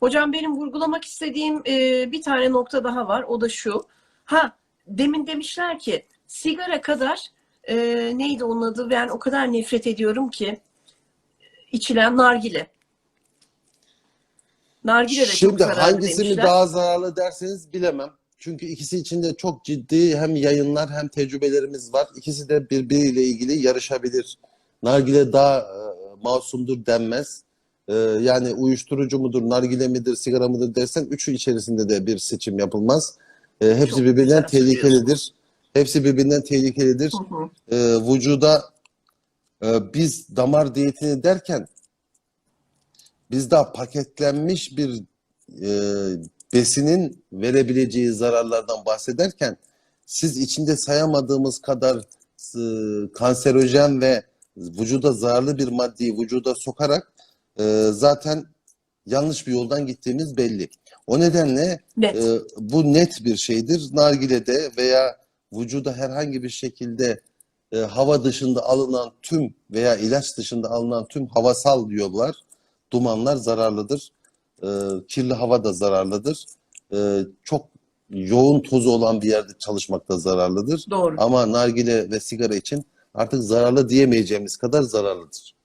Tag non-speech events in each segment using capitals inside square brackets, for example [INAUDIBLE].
Hocam benim vurgulamak istediğim e, bir tane nokta daha var. O da şu. Ha demin demişler ki sigara kadar e, neydi onun adı? Ben o kadar nefret ediyorum ki içilen nargile. Nargile de çok Şimdi zararlı hangisini demişler. daha zararlı derseniz bilemem. Çünkü ikisi içinde çok ciddi hem yayınlar hem tecrübelerimiz var. İkisi de birbiriyle ilgili yarışabilir. Nargile daha e, masumdur denmez. E, yani uyuşturucu mudur, nargile midir, sigara mıdır dersen üçü içerisinde de bir seçim yapılmaz. E, hepsi Çok birbirinden tehlikelidir. Hepsi birbirinden tehlikelidir. Hı hı. e, vücuda e, biz damar diyetini derken biz daha paketlenmiş bir e, besinin verebileceği zararlardan bahsederken siz içinde sayamadığımız kadar e, kanserojen ve vücuda zararlı bir maddeyi vücuda sokarak e, zaten yanlış bir yoldan gittiğimiz belli. O nedenle Net. ee, bu net bir şeydir. Nargile'de veya vücuda herhangi bir şekilde e, hava dışında alınan tüm veya ilaç dışında alınan tüm havasal yollar, dumanlar zararlıdır. Ee, kirli hava da zararlıdır. Ee, çok yoğun tozu olan bir yerde çalışmak da zararlıdır. Doğru. Ama nargile ve sigara için artık zararlı diyemeyeceğimiz kadar zararlıdır.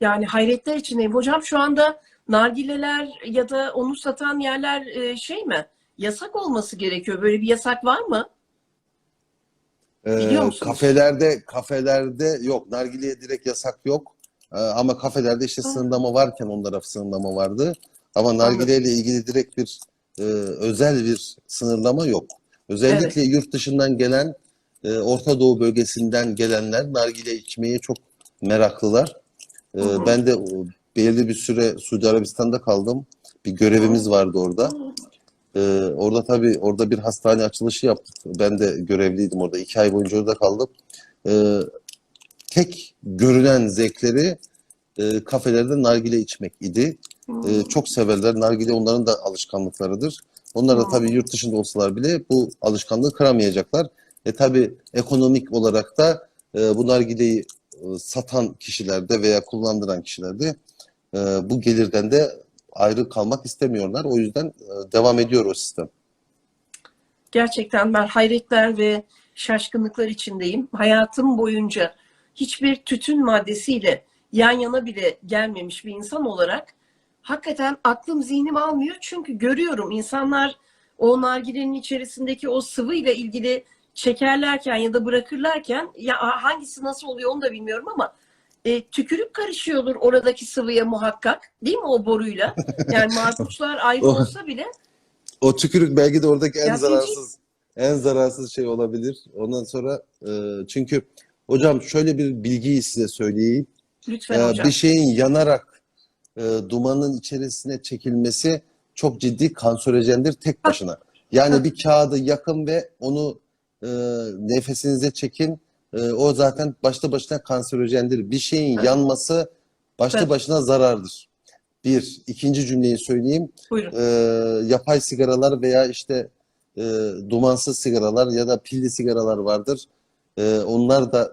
Yani hayretler içindeyim. Hocam şu anda nargileler ya da onu satan yerler e, şey mi? Yasak olması gerekiyor. Böyle bir yasak var mı? Biliyor Ee, musunuz? kafelerde kafelerde yok. Nargileye direkt yasak yok. Ee, ama kafelerde işte sınırlama varken onlara sınırlama vardı. Ama nargileyle ilgili direkt bir e, özel bir sınırlama yok. Özellikle yurt dışından gelen e, Orta Doğu bölgesinden gelenler nargile içmeye çok meraklılar. Ee, ben de belirli bir süre Suudi Arabistan'da kaldım. Bir görevimiz vardı orada. Ee, orada tabii orada bir hastane açılışı yaptık. Ben de görevliydim orada. iki ay boyunca orada kaldım. Ee, tek görünen zevkleri e, kafelerde nargile içmek idi. Ee, çok severler. Nargile onların da alışkanlıklarıdır. Onlar da tabii yurt dışında olsalar bile bu alışkanlığı kıramayacaklar. E tabii ekonomik olarak da e, bu nargileyi e, satan kişilerde veya kullandıran kişilerde e, bu gelirden de ayrı kalmak istemiyorlar. O yüzden e, devam ediyor o sistem. Gerçekten ben hayretler ve şaşkınlıklar içindeyim. Hayatım boyunca hiçbir tütün maddesiyle yan yana bile gelmemiş bir insan olarak hakikaten aklım zihnim almıyor. Çünkü görüyorum insanlar o nargilenin içerisindeki o sıvıyla ilgili çekerlerken ya da bırakırlarken ya hangisi nasıl oluyor onu da bilmiyorum ama e, tükürük karışıyordur oradaki sıvıya muhakkak değil mi o boruyla? Yani [LAUGHS] marpuçlar ayrı olsa bile O tükürük belki de oradaki en Ya zararsız en zararsız şey olabilir. Ondan sonra e, çünkü hocam şöyle bir bilgiyi size söyleyeyim. lütfen Ee, hocam. bir şeyin yanarak e, dumanın içerisine çekilmesi çok ciddi kanserojendir tek başına. Yani bir kağıdı yakın ve onu e, nefesinize çekin. E, o zaten başta başına kanserojendir. Bir şeyin Evet. yanması başta Evet. başına zarardır. Bir. ikinci cümleyi söyleyeyim. Buyurun. E, yapay sigaralar veya işte e, dumansız sigaralar ya da pilli sigaralar vardır. E, onlar da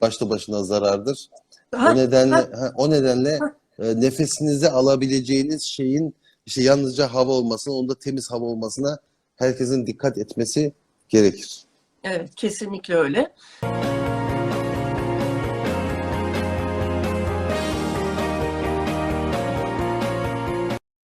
başta başına zarardır. Ha, O nedenle ha. ha, o nedenle e, nefesinizi alabileceğiniz şeyin işte yalnızca hava olmasına, onda temiz hava olmasına herkesin dikkat etmesi gerekir. Evet, kesinlikle öyle.